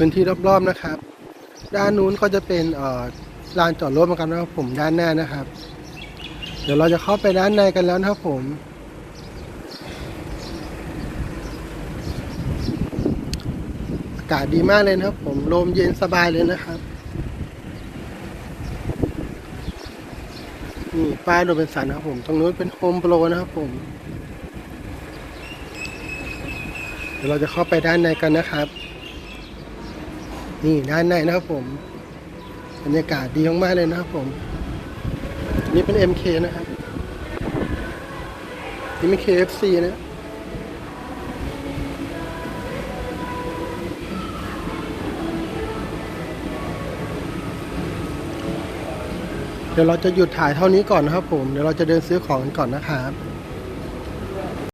พื้นที่รอบๆนะครับ ด้านนู้นก็จะเป็นลานจอดรถเหมือนกันนะครับผมด้านหน้านะครับ เดี๋ยวเราจะเข้าไปด้านในกันแล้วนะครับผม อากาศดีมากเลยนะครับ ผมลมเย็นสบายเลยนะครับนี่ป้ายโรเบนสันนะครับผมตรงนู้นเป็นโฮมโปรนะครับผม เดี๋ยวเราจะเข้าไปด้านในกันนะครับ นี่ด้านในนะครับผมบรรยากาศดีมากๆเลยนะครับผม นี่เป็น MK นะครับนี่เป็น KFC นะเดี๋ยวเราจะหยุดถ่ายเท่านี้ก่อนนะครับผม เดี๋ยวเราจะเดินซื้อของกันก่อนนะครับ